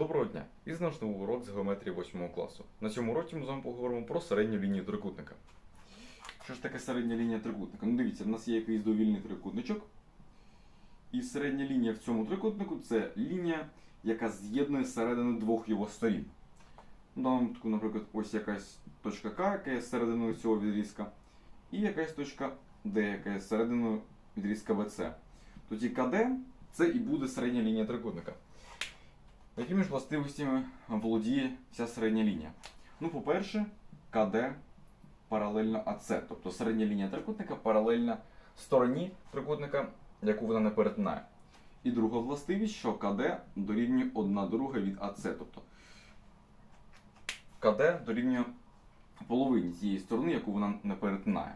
Доброго дня! І знову ж новий урок з геометрії 8 класу. На цьому уроці ми з вами поговоримо про середню лінію трикутника. Що ж таке середня лінія трикутника? Ну дивіться, в нас є якийсь довільний трикутничок. І середня лінія в цьому трикутнику це лінія, яка з'єднує середини двох його сторін. В даному випадку, наприклад, ось якась точка К, яка є серединою цього відрізка, і якась точка Д, яка є серединою відрізка ВЦ. Тоді КД це і буде середня лінія трикутника. Якими ж властивостями володіє ця середня лінія? Ну, по-перше, КД паралельно АЦ, тобто середня лінія трикутника паралельна стороні трикутника, яку вона не перетинає. І друга властивість, що КД дорівнює одна друга від АЦ, тобто КД дорівнює половині цієї сторони, яку вона не перетинає.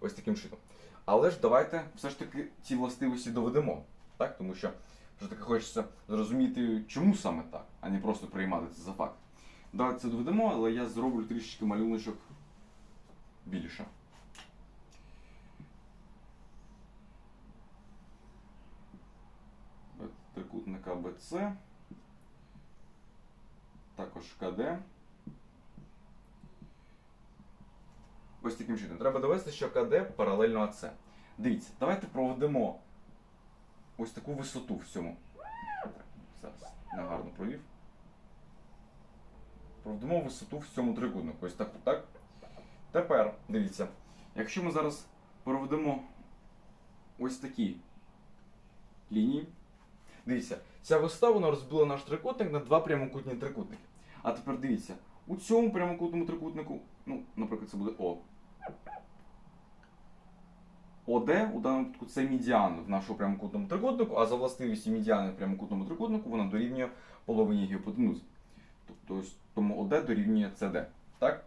Ось таким чином. Але ж давайте все ж таки ці властивості доведемо, так? Тому що вже таки хочеться зрозуміти, чому саме так, а не просто приймати це за факт. Давайте це доведемо, але я зроблю трішечки малюночок більше. Трикутника БЦ. Також КД. Ось таким чином. Треба довести, що КД паралельно АЦ. Дивіться, давайте проведемо ось таку висоту в цьому. Зараз негарно провів. Проведемо висоту в цьому трикутнику. Ось таку, так? Тепер, дивіться, якщо ми зараз проведемо ось такі лінії. Дивіться, ця висота вона розбила наш трикутник на два прямокутні трикутники. А тепер дивіться, у цьому прямокутному трикутнику, ну, наприклад, це буде О. ОД у даному випадку це медіан в нашому прямокутному трикутнику, а за властивістю медіани в прямокутному трикутнику вона дорівнює половині гіпотенузи. Тобто тому ОД дорівнює СД. Так?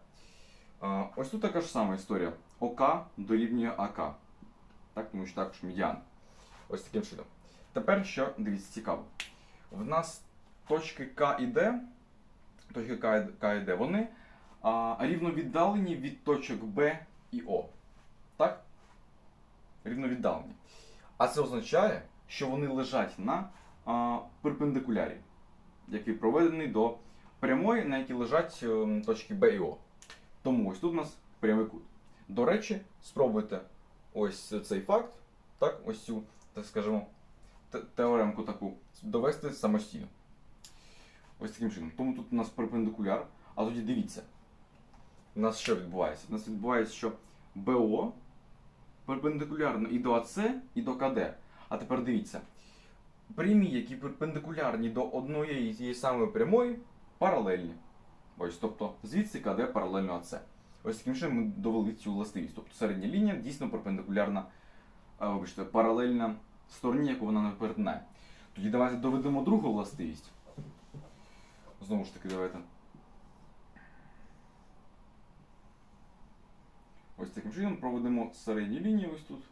Ось тут така ж сама історія. ОК дорівнює АК. Так, тому що також медіан. Ось таким чином. Тепер що дивіться цікаво. В нас точки К і Д, точки К і Д, вони а, рівно віддалені від точок Б і О. Так? Рівно віддалені. А це означає, що вони лежать на а, перпендикулярі, який проведений до прямої, на якій лежать ем, точки Б і О. Тому ось тут у нас прямий кут. До речі, спробуйте ось цей факт, так, ось цю, так скажімо, те- теоремку таку довести самостійно. Ось таким чином. Тому тут у нас перпендикуляр, а тоді дивіться. У нас що відбувається? У нас відбувається, що БО перпендикулярно і до АЦ, і до КД. А тепер дивіться. Прямі, які перпендикулярні до одної тієї самої прямої, паралельні. Ось, тобто звідси КД паралельно АЦ. Ось таким чином ми довели цю властивість. Тобто середня лінія дійсно перпендикулярна, а, вибачте, паралельна стороні, яку вона не перетинає. Тоді давайте доведемо другу властивість. Знову ж таки, давайте. Ось таким чином проведемо середні лінії ось тут.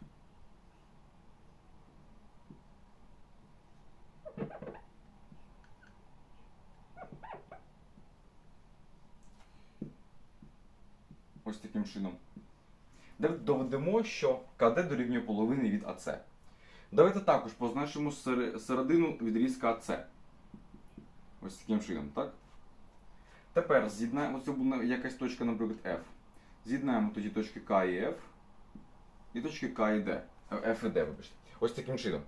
Ось таким чином. Доведемо, що КД дорівнює половини від АЦ. Давайте також позначимо середину відрізка АЦ. Ось таким чином, так? Тепер з'єднаємо, це буде якась точка, наприклад, F. З'єднаємо тоді точки К і F і точки К і D. Е, F і D, вибачте. Ось таким чином.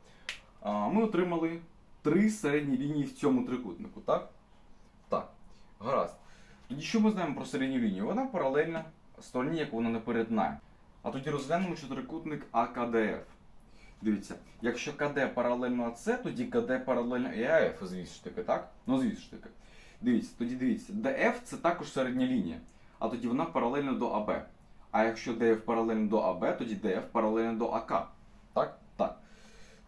Ми отримали три середні лінії в цьому трикутнику, так? Так. Гаразд. Тоді що ми знаємо про середню лінію? Вона паралельна стороні, яку вона не перетинає. А тоді розглянемо, що трикутник АКДФ. Дивіться, якщо КД паралельно АЦ, тоді КД паралельно і АФ, звісно ж таки, так? Ну, звісно ж таки. Дивіться, тоді дивіться, ДФ це також середня лінія, а тоді вона паралельна до АБ. А якщо ДФ паралельно до АБ, тоді ДФ паралельно до АК. Так? Так.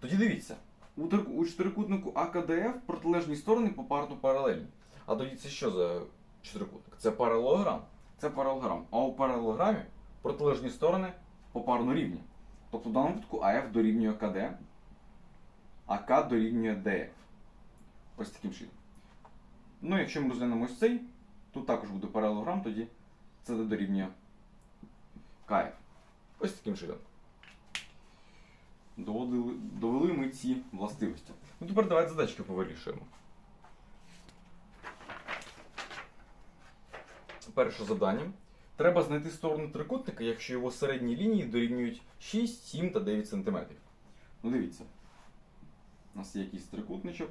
Тоді дивіться, у, трику- у чотирикутнику АКДФ протилежні сторони попарно паралельні. А тоді це що за чотирикутник? Це паралелограм. Це паралелограм. А у паралелограмі протилежні сторони попарно рівні. Тобто в даному випадку АФ дорівнює КД, а К дорівнює ДФ. Ось таким чином. Ну, якщо ми розглянемо ось цей, тут також буде паралелограм, тоді це дорівнює КФ. Ось таким чином. Доводили, довели ми ці властивості. Ну тепер давайте задачки повирішуємо. перше завдання. Треба знайти сторону трикутника, якщо його середні лінії дорівнюють 6, 7 та 9 см. Ну дивіться. У нас є якийсь трикутничок.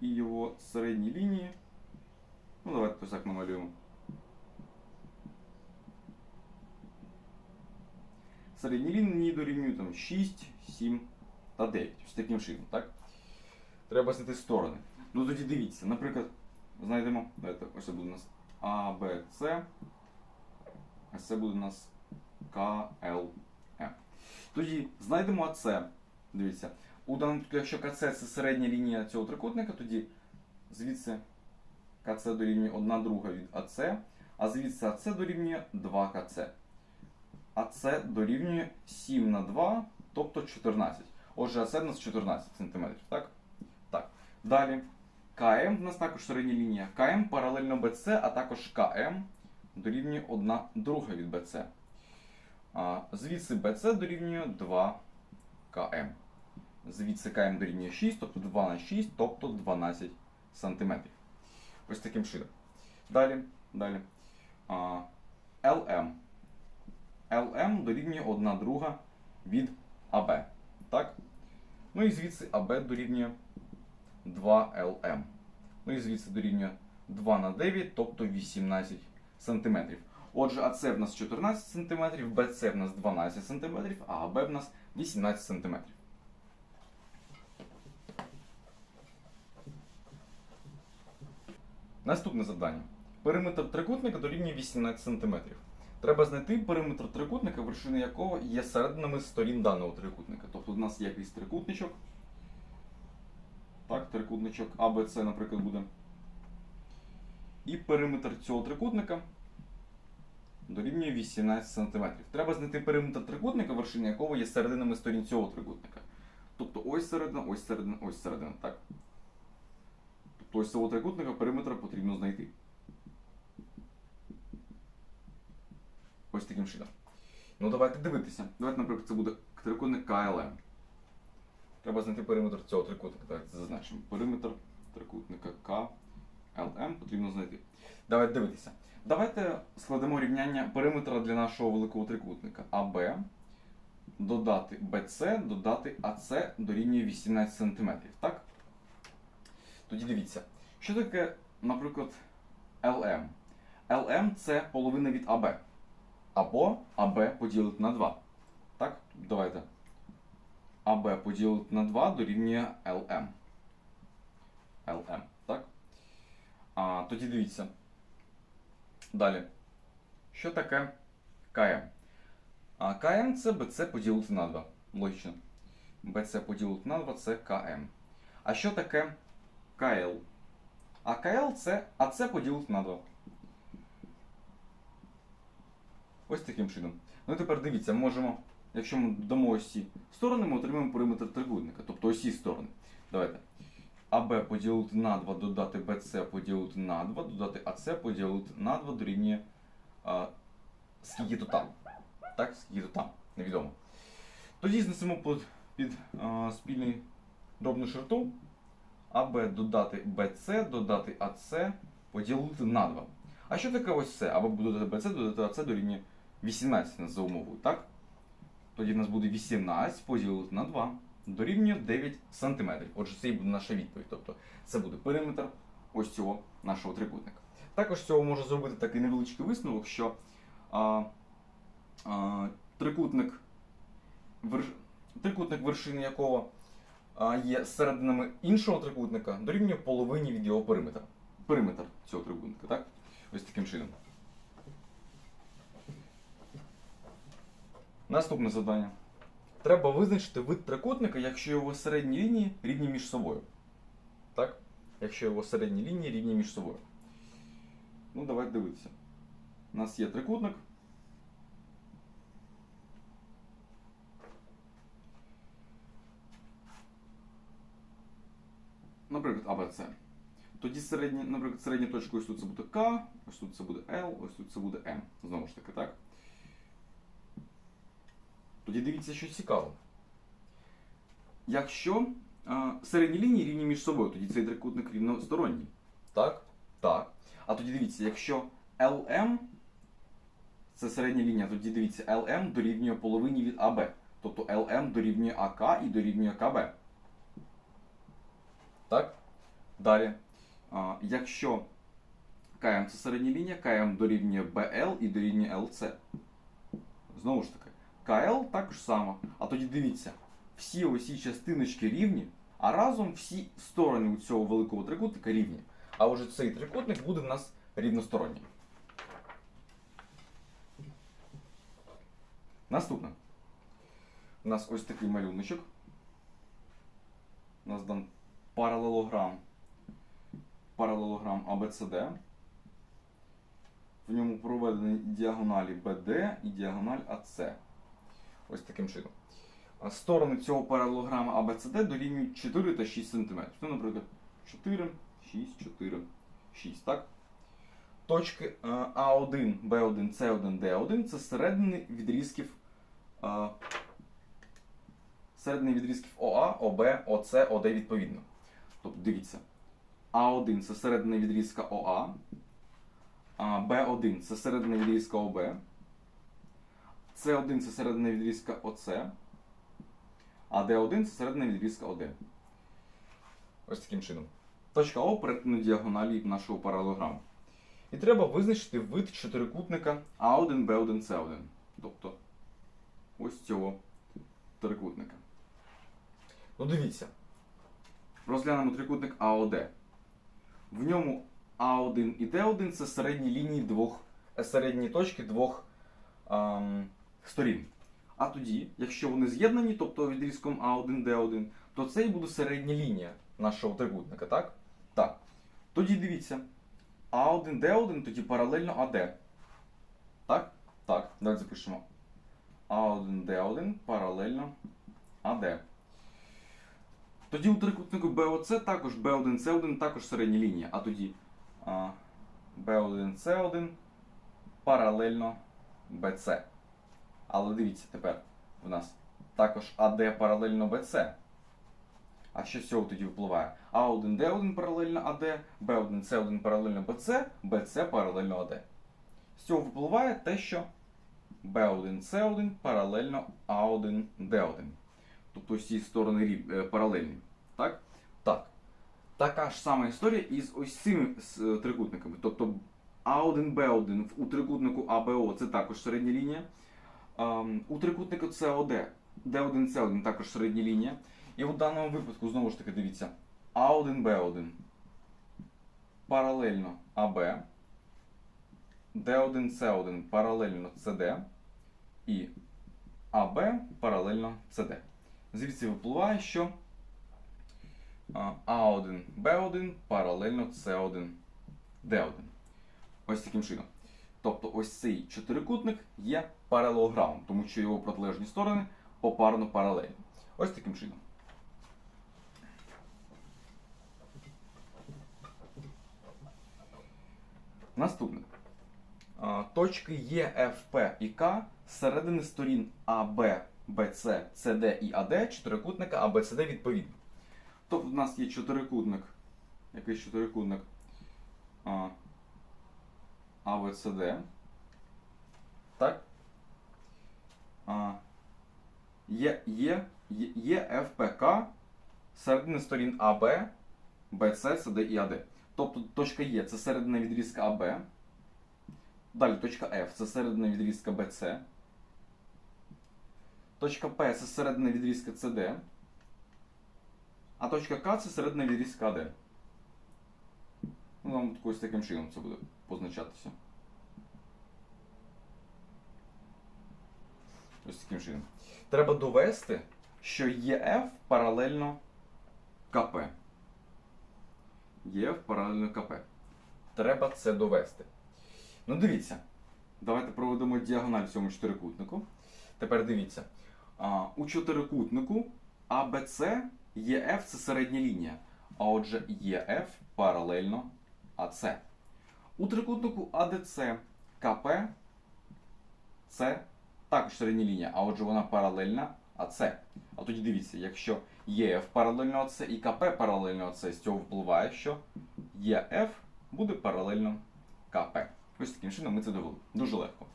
І його середні лінії. Ну, давайте ось так намалюємо. Середні лінії дорівнюють там 6, 7 та 9. Ось таким чином, так? Треба знайти сторони. Ну тоді дивіться, наприклад, знайдемо. Давайте, ось це буде у нас А, Б, С. А це буде у нас К, Л, М. Тоді знайдемо АЦ. Дивіться. У даному якщо КЦ це середня лінія цього трикутника, тоді звідси КЦ дорівнює 1 друга від АЦ, а звідси АЦ дорівнює 2 КЦ. АЦ дорівнює 7 на 2, тобто 14. Отже, АЦ у нас 14 см, так? Так. Далі. КМ в нас також середня лінія. КМ паралельно БЦ, а також КМ дорівнює 1 друга від БЦ. Звідси БЦ дорівнює 2 КМ. Звідси КМ дорівнює 6, тобто 2 на 6, тобто 12 см. Ось таким чином. Далі. Далі. А, ЛМ. ЛМ дорівнює 1 друга від АБ. Так? Ну і звідси АБ дорівнює 2ЛМ. Ну і звідси дорівнює 2 на 9, тобто 18 см. Отже, АЦ в нас 14 см, БЦ в нас 12 см, а АБ в нас 18 см. Наступне завдання. Периметр трикутника дорівнює 18 см. Треба знайти периметр трикутника, вершини якого є серединами сторін даного трикутника. Тобто у нас є якийсь трикутничок. Так, трикутничок АБЦ, наприклад, буде. І периметр цього трикутника дорівнює 18 см. Треба знайти периметр трикутника, вершини якого є серединами сторін цього трикутника. Тобто ось середина, ось середина, ось середина. Так? Тобто ось цього трикутника периметра потрібно знайти. Ось таким чином. Ну давайте дивитися. Давайте, наприклад, це буде трикутник КЛМ. Треба знайти периметр цього трикутника. Давайте зазначимо. Периметр трикутника КЛМ потрібно знайти. Давайте дивитися. Давайте складемо рівняння периметра для нашого великого трикутника. АБ додати БЦ, додати АЦ дорівнює 18 см. Так? Тоді дивіться. Що таке, наприклад, ЛМ? ЛМ це половина від АБ. Або АБ поділити на 2. Так? Давайте. АБ поділити на 2 дорівнює ЛМ. ЛМ, так? А, тоді дивіться. Далі. Що таке КМ? А, КМ це БЦ поділити на 2. Логічно. БЦ поділити на 2 це КМ. А що таке КЛ? А КЛ це АЦ поділити на 2. Ось таким чином. Ну і тепер дивіться, можемо, якщо ми додамо ось ці сторони, ми отримаємо периметр трикутника, тобто ось ці сторони. Давайте. АБ поділити на 2, додати БЦ поділити на 2, додати АЦ поділити на 2 дорівнює а, скільки то там. Так, скільки то там, невідомо. Тоді знесемо під, під а, спільний дробну черту. АБ додати БЦ, додати АЦ поділити на 2. А що таке ось це? Або додати БЦ, додати АЦ дорівнює 18 за умовою, так? Тоді в нас буде 18 поділити на 2 дорівнює 9 см. Отже, це і буде наша відповідь. Тобто це буде периметр ось цього нашого трикутника. Також цього можна зробити такий невеличкий висновок, що а, а, трикутник, верш... трикутник вершини якого а, є серединами іншого трикутника, дорівнює половині від його периметра. Периметр цього трикутника, так? Ось таким чином. Наступне завдання. Треба визначити вид трикутника, якщо його середні лінії рівні між собою. Так? Якщо його середні лінії рівні між собою. Ну, давайте дивитися. У нас є трикутник. Наприклад, АБЦ. Тоді середні, наприклад, середня точка ось тут це буде К, ось тут це буде L, ось тут це буде М. Знову ж таки, так? Тоді дивіться, що цікаво. Якщо а, середні лінії рівні між собою, тоді цей трикутник рівносторонній. Так? Так. А тоді дивіться, якщо LM це середня лінія, тоді дивіться, LM дорівнює половині від АБ. Тобто LM дорівнює АК і дорівнює КБ. Так? Далі. А, якщо КМ це середня лінія, КМ дорівнює BL і дорівнює LC. Знову ж таки, КЛ також само. А тоді дивіться, всі осі частиночки рівні, а разом всі сторони у цього великого трикутника рівні. А отже, цей трикутник буде в нас рівносторонній. Наступне. У нас ось такий малюночок. У нас дан паралелограм. Паралелограм ABCD. В ньому проведені діагоналі BD і діагональ AC. Ось таким чином. Сторони цього паралелограма ABCD дорівнюють 4 та 6 см. Ну, наприклад, 4, 6, 4, 6, так? Точки е, А1, Б1, С1, Д1 це середини відрізків е, середини відрізків ОА, ОБ, ОС, ОД відповідно. Тобто дивіться, А1 це середина відрізка ОА, а Б1 це середина відрізка ОБ, С1 це середина відрізка ОС, а Д1 це середина відрізка ОД. Ось таким чином. Точка О перетину діагоналі нашого паралелограму. І треба визначити вид чотирикутника А1, Б1, С1. Тобто ось цього трикутника. Ну дивіться. Розглянемо трикутник АОД. В ньому А1 і Д1 це середні лінії двох, е, середні точки двох ем, сторін. А тоді, якщо вони з'єднані, тобто відрізком А1, Д1, то це і буде середня лінія нашого трикутника, так? Так. Тоді дивіться. А1, Д1 тоді паралельно АД. Так? Так. Далі запишемо. А1, Д1 паралельно АД. Тоді у трикутнику БОЦ також B1, C1 також середня лінія. А тоді а, B1, C1 паралельно BC. Але дивіться тепер в нас також AD паралельно BC. А що з цього тоді випливає? А1, Д1 паралельно АД, Б1, С1 паралельно БЦ, БЦ паралельно АД. З цього випливає те, що B1, С1 паралельно А1, Д1. Тобто всі сторони е, паралельні. Так? Так. Така ж сама історія із ось цими е, трикутниками. Тобто А1, Б1 у трикутнику АБО це також середня лінія. Ем, У трикутнику СОД Д1, С1 також середня лінія. І у даному випадку, знову ж таки, дивіться, А1, Б1 паралельно АБ, Д1, С1 паралельно СД і АБ паралельно СД. Звідси випливає, що А1, Б1 паралельно С1, Д1. Ось таким чином. Тобто ось цей чотирикутник є паралелограмом, тому що його протилежні сторони попарно паралельні. Ось таким чином. Наступне. Точки Е, Ф, П і К середини сторін АБ, БЦ, СД і АД чотирикутника АБЦД відповідно. Тобто в нас є чотирикутник, якийсь чотирикутник а, АБЦД. Так? А, є, є, є, ФПК середини сторін АБ, БЦ, СД і АД. Тобто точка Е це середина відрізка АБ. Далі точка F це середина відрізка BC. Точка P це середина відрізка CD. А точка К це середина відрізка AD. Ну, нам ось таким чином це буде позначатися. Ось таким чином. Треба довести, що ЄФ паралельно КП. ЄФ паралельно КП. Треба це довести. Ну дивіться. Давайте проведемо діагональ в цьому чотирикутнику. Тепер дивіться. А, у чотирикутнику АБЦ ЄФ це середня лінія. А отже, ЄФ паралельно АЦ. У трикутнику АДЦ КП це також середня лінія, а отже вона паралельна АЦ. А тоді дивіться, якщо ЄФ паралельно АЦ і КП паралельно АЦ, з цього впливає, що ЄФ буде паралельно КП. Ось таким чином ми це довели. Дуже легко.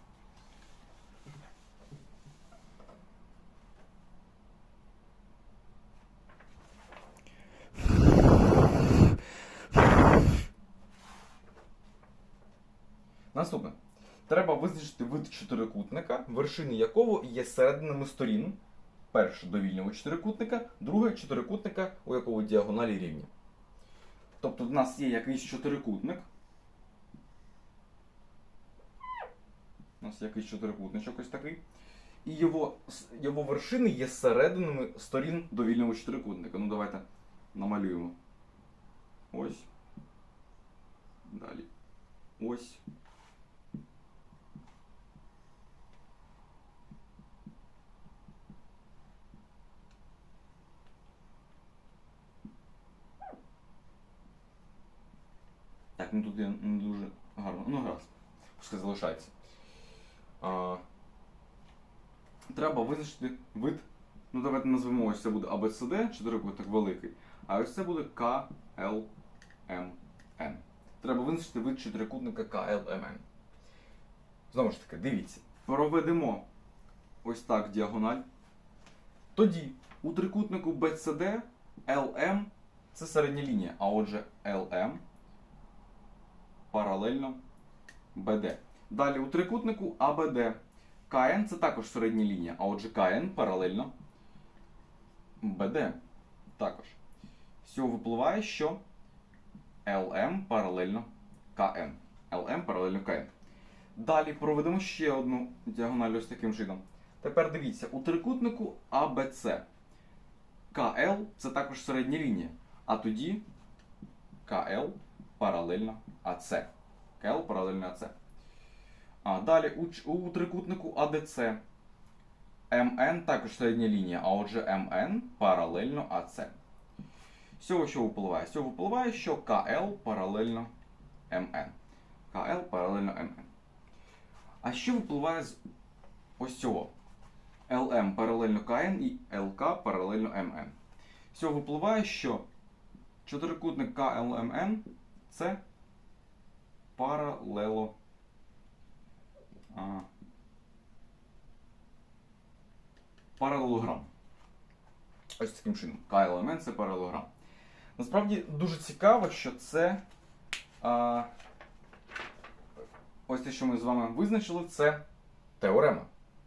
Наступне. Треба визначити вид чотирикутника, вершини якого є серединами сторін. Перше довільного чотирикутника, друге чотирикутника, у якого діагоналі рівні. Тобто в нас є якийсь чотирикутник. У нас якийсь чотирикутничок ось такий. І його, його вершини є серединами сторін довільного чотирикутника. Ну давайте намалюємо. Ось. Далі. Ось. Так, ну тут я не дуже гарно. Ну, гаразд. Пускай залишається. А, треба визначити вид. Ну, давайте назвемо ось це буде ABCD, чотирикутник великий. А ось це буде KLMN. Треба визначити вид чотирикутника KLMN. Знову ж таки, дивіться. Проведемо ось так діагональ. Тоді у трикутнику BCD LM це середня лінія, а отже LM паралельно BD. Далі у трикутнику ABD. КН це також середня лінія, а отже КН паралельно BD. Також. З цього випливає, що LM паралельно КН. LM паралельно КН. Далі проведемо ще одну діагональ ось таким чином. Тепер дивіться, у трикутнику ABC. КЛ це також середня лінія. А тоді КЛ паралельно АЦ. КЛ паралельно АЦ. А, далі у, у трикутнику АДЦ. МН також середня лінія, а отже МН паралельно АЦ. З цього що випливає? З цього випливає, що КЛ паралельно МН. КЛ паралельно МН. А що випливає з ось цього? ЛМ паралельно КН і ЛК паралельно МН. З цього випливає, що чотирикутник КЛМН це паралело. Паралелограм. Ось таким чином. КЛМН це паралелограм. Насправді дуже цікаво, що це. А, ось те, що ми з вами визначили, це теорема.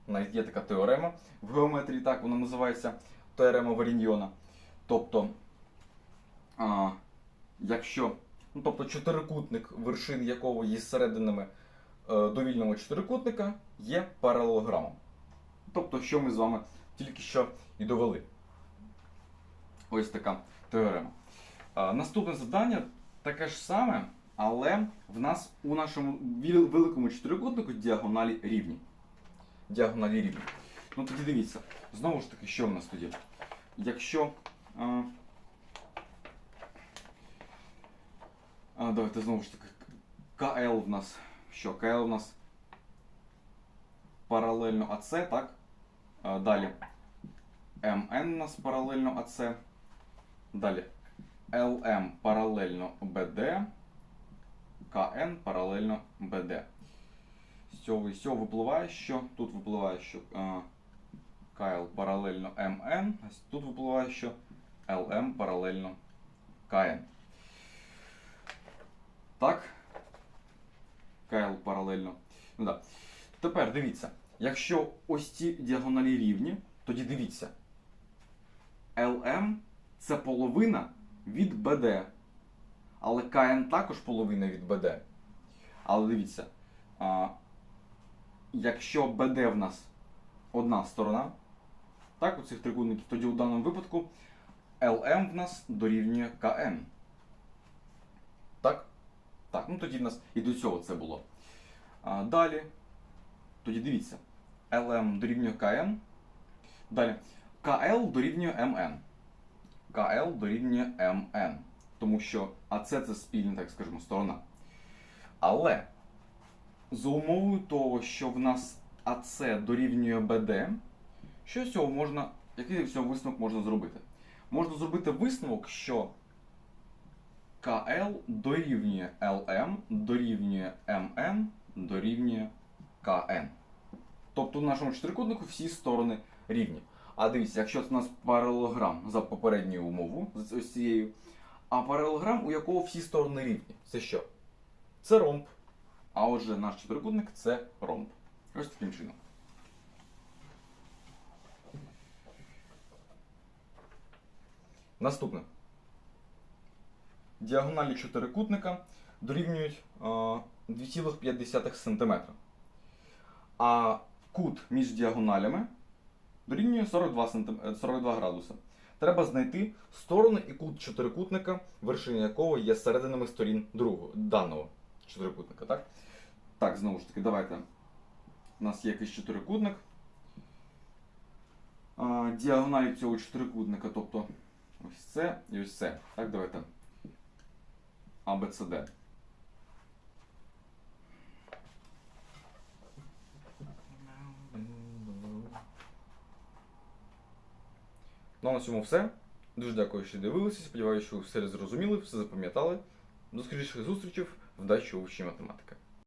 Навіть є така теорема в геометрії, так вона називається теорема Варіньйона. Тобто, а, якщо ну, тобто чотирикутник, вершин якого є серединами е, довільного чотирикутника, є паралелограмом. Тобто, що ми з вами тільки що і довели. Ось така теорема. Наступне завдання таке ж саме, але в нас у нашому великому чотирикутнику діагоналі рівні. Діагоналі рівні. Ну тоді дивіться, знову ж таки, що в нас тоді? Якщо. А, давайте знову ж таки. КЛ в нас. Що? КЛ в нас паралельно АЦ, так? А, далі. МН у нас паралельно АЦ. Далі. ЛМ паралельно БД. КН паралельно БД. З цього і з цього випливає, що тут випливає, що КЛ паралельно МН, а тут випливає, що ЛМ паралельно КН. Так. КЛ паралельно. Ну, да. Тепер дивіться, якщо ось ці діагоналі рівні, тоді дивіться. ЛМ це половина від БД. Але КН також половина від БД. Але дивіться, а, якщо БД в нас одна сторона, так, у цих трикутників, тоді у даному випадку ЛМ в нас дорівнює КН. Так? Ну тоді в нас і до цього це було. А, далі, тоді дивіться, ЛМ дорівнює КН. Далі, КЛ дорівнює МН. КЛ дорівнює МН. Тому що АЦ це спільна, так скажемо, сторона. Але за умовою того, що в нас АЦ дорівнює БД, що з цього можна, який з цього висновок можна зробити? Можна зробити висновок, що КЛ дорівнює ЛМ, дорівнює МН КН. Тобто в нашому чотирикутнику всі сторони рівні. А дивіться, якщо це у нас паралелограм за попередньою умовою, з ось цією, а паралелограм, у якого всі сторони рівні. Це що? Це ромб. А отже, наш чотирикутник це ромб. Ось таким чином. Наступне. Діагоналі чотирикутника дорівнюють е, 2,5 см. А кут між діагоналями дорівнює 42, см, е, 42 градуси. Треба знайти сторони і кут чотирикутника, вершини якого є серединами сторін другого, даного чотирикутника. Так, так знову ж таки, давайте. У нас є якийсь чотирикутник. А, діагоналі цього чотирикутника, тобто ось це і ось це. Так, давайте. ABCD. Ну, а на цьому все. Дуже дякую, що дивилися. Сподіваюся, що все зрозуміли, все запам'ятали. До скоріших зустрічей. Вдачі у вченні математики.